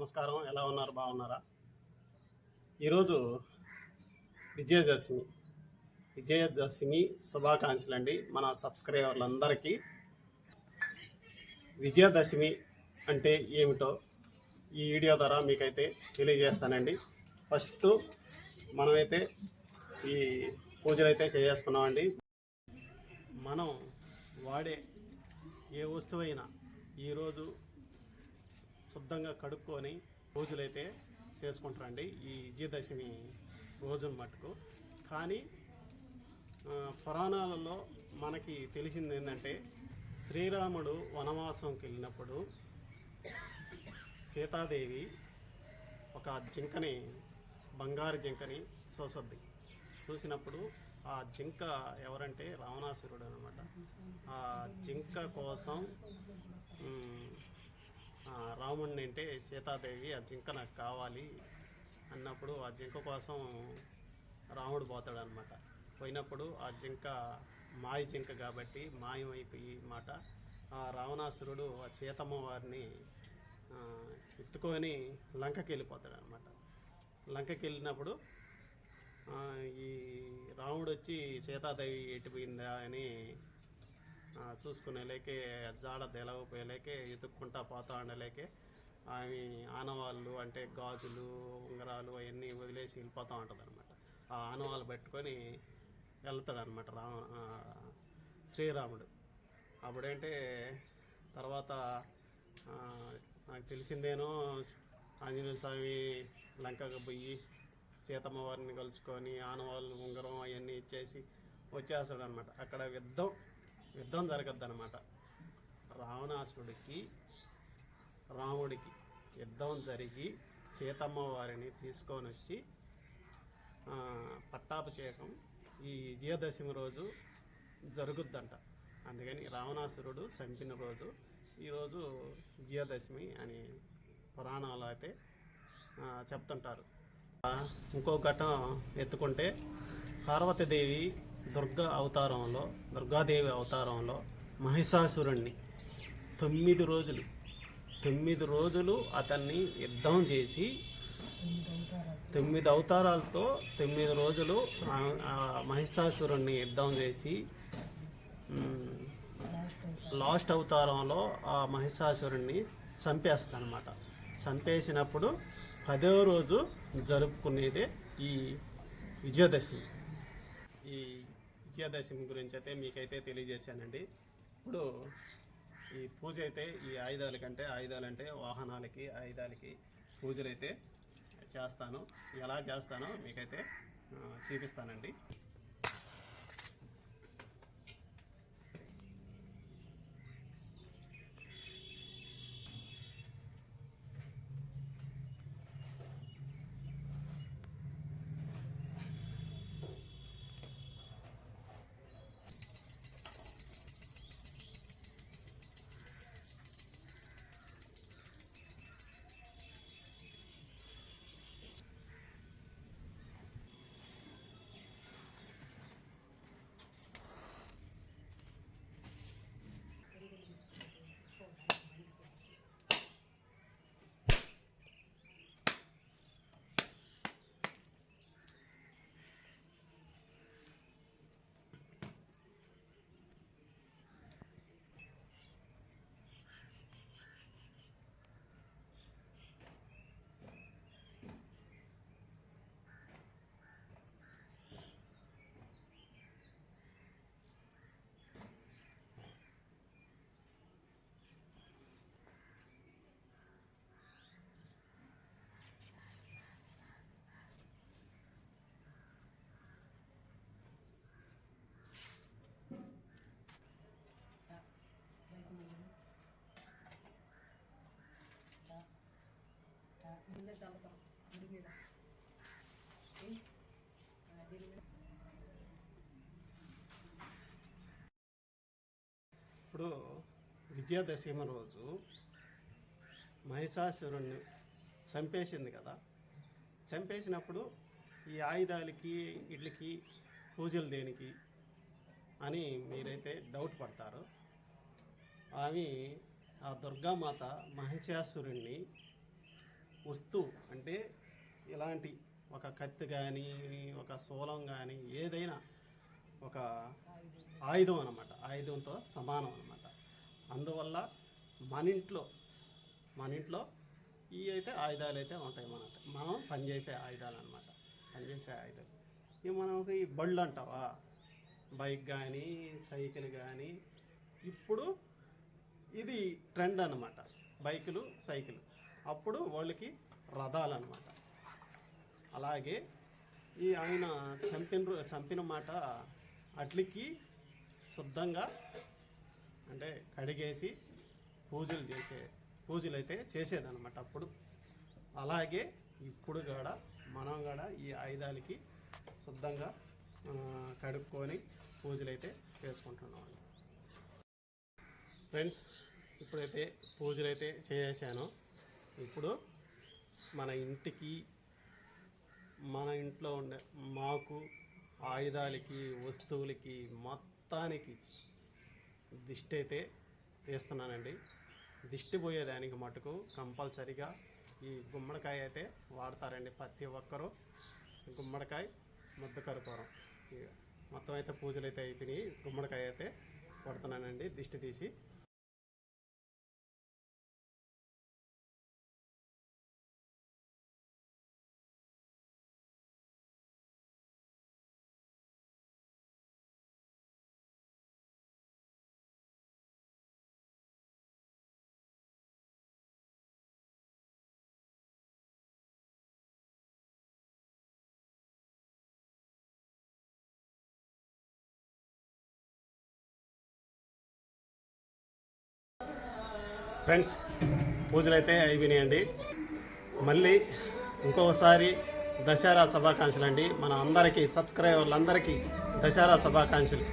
నమస్కారం. ఎలా ఉన్నారు? బాగున్నారా? ఈరోజు విజయదశమి. విజయదశమి శుభాకాంక్షలు అండి మన సబ్స్క్రైబర్లందరికీ. విజయదశమి అంటే ఏమిటో ఈ వీడియో ద్వారా మీకైతే తెలియజేస్తానండి. ఫస్ట్ మనమైతే ఈ పూజలు అయితే చేసుకున్నామండి మనం వాడే ఏ వస్తువైనా ఈరోజు శుద్ధంగా కడుక్కొని పూజలైతే చేసుకుంటారండి ఈ విజయదశమి రోజున మటుకు. కానీ పురాణాలలో మనకి తెలిసింది ఏంటంటే శ్రీరాముడు వనవాసంకి వెళ్ళినప్పుడు సీతాదేవి ఒక జింకని బంగారు జింకని చూసద్ది చూసినప్పుడు ఆ జింక ఎవరంటే రావణాసురుడు అనమాట ఆ జింక కోసం రాముడిని అంటే సీతాదేవి ఆ జింక నాకు కావాలి అన్నప్పుడు ఆ జింక కోసం రాముడు పోతాడు అనమాట పోయినప్పుడు ఆ జింక మాయ జింక కాబట్టి మాయమైపోయి మాట. ఆ రావణాసురుడు ఆ సీతమ్మ వారిని ఎత్తుకొని లంకకి వెళ్ళిపోతాడు అనమాట లంకకి వెళ్ళినప్పుడు ఈ రాముడు వచ్చి సీతాదేవి ఎటుపోయిందా అని చూసుకునేలేకే జాడ తెలవపోయేలేకే ఎతుక్కుంటా పోతా ఉండలేకే ఆమె ఆనవాళ్ళు అంటే గాజులు ఉంగరాలు అవన్నీ వదిలేసి వెళ్ళిపోతూ ఉంటుంది అనమాట ఆ ఆనవాళ్ళు పెట్టుకొని వెళ్తాడు అనమాట రామ శ్రీరాముడు. అప్పుడేంటే తర్వాత నాకు తెలిసిందేనో ఆంజనేయ స్వామి లంకకు పోయి సీతమ్మ వారిని కలుసుకొని ఆనవాళ్ళు ఉంగరం అవన్నీ ఇచ్చేసి వచ్చేస్తాడు అనమాట అక్కడ యుద్ధం. యుద్ధం జరగద్దు అనమాట రావణాసుడికి రాముడికి యుద్ధం జరిగి సీతమ్మ వారిని తీసుకొని వచ్చి పట్టాభిషేకం ఈ విజయదశమి రోజు జరుగుద్దంట. అందుకని రావణాసురుడు చంపిన రోజు ఈరోజు విజయదశమి అని పురాణాలు అయితే చెప్తుంటారు. ఇంకో ఘటం ఎత్తుకుంటే పార్వతీదేవి దుర్గా అవతారంలో దుర్గాదేవి అవతారంలో మహిషాసురుణ్ణి తొమ్మిది రోజులు తొమ్మిది రోజులు అతన్ని యుద్ధం చేసి తొమ్మిది అవతారాలతో తొమ్మిది రోజులు ఆ- మహిషాసురుణ్ణి యుద్ధం చేసి లాస్ట్ అవతారంలో ఆ మహిషాసురుణ్ణి చంపేస్తుంది చంపేసినప్పుడు పదో రోజు జరుపుకునేదే ఈ విజయదశమి. ఈ విజయదశమి గురించి అయితే మీకైతే తెలియజేశానండి. ఇప్పుడు ఈ పూజ అయితే ఈ ఆయుధాలకంటే ఆయుధాలంటే వాహనాలకి ఆయుధాలకి పూజలు అయితే చేస్తాను. ఎలా చేస్తానో మీకైతే చూపిస్తానండి. ముందే చల్లుతాం. గుడి మీద. దీని మీద. ఇప్పుడు విజయదశమి రోజు మహిషాసురుణ్ణి చంపేసింది కదా. చంపేసినప్పుడు ఈ ఆయుధాలకి ఇడ్లకి పూజలు దేనికి అని మీరైతే డౌట్ పడతారు. ఆమె ఆ దుర్గామాత మహిషాసురుణ్ణి వస్తువు అంటే ఇలాంటి ఒక కత్తి కానీ ఒక శూలం కానీ ఏదైనా ఒక ఆయుధం అన్నమాట. ఆయుధంతో సమానం అన్నమాట. అందువల్ల మన ఇంట్లో మన ఇంట్లో ఈ అయితే ఆయుధాలు అయితే ఉంటాయి మన మనం పనిచేసే ఆయుధాలు అనమాట పనిచేసే ఆయుధాలు. ఇవి మనకి ఈ బళ్ళు అంటావా? బైక్ కానీ సైకిల్ కానీ ఇప్పుడు ఇది ట్రెండ్ అన్నమాట. బైకులు సైకిల్. అప్పుడు వాళ్ళకి రథాలు అనమాట అలాగే ఈ ఆయన చంపిన చంపిన మాట అట్లికి శుద్ధంగా అంటే కడిగేసి పూజలు చేసే పూజలు అయితే చేసేదన్నమాట అప్పుడు. అలాగే ఇప్పుడు కూడా మనం కూడా ఈ ఆయుధాలకి శుద్ధంగా కడుక్కొని పూజలు అయితే చేసుకుంటున్నాం. ఫ్రెండ్స్ ఇప్పుడైతే పూజలు అయితే చేసేసాను. ఇప్పుడు మన ఇంటికి మన ఇంట్లో ఉండే మాకు ఆయుధాలకి వస్తువులకి మొత్తానికి దిష్టి అయితే వేస్తున్నానండి. దిష్టి పోయేదానికి మటుకు కంపల్సరిగా ఈ గుమ్మడికాయ అయితే వాడతారండి ప్రతి ఒక్కరూ. గుమ్మడికాయ ముద్దకరుకోరం మొత్తం అయితే పూజలు అయితే అయిపోయినాయి. గుమ్మడికాయ అయితే కొడుతున్నానండి దిష్టి తీసి. ఫ్రెండ్స్ పూజలు అయితే అయిపోయినాయండి. మళ్ళీ ఇంకోసారి దసరా శుభాకాంక్షలు అండి మన అందరికీ సబ్స్క్రైబర్లందరికీ దసరా శుభాకాంక్షలు.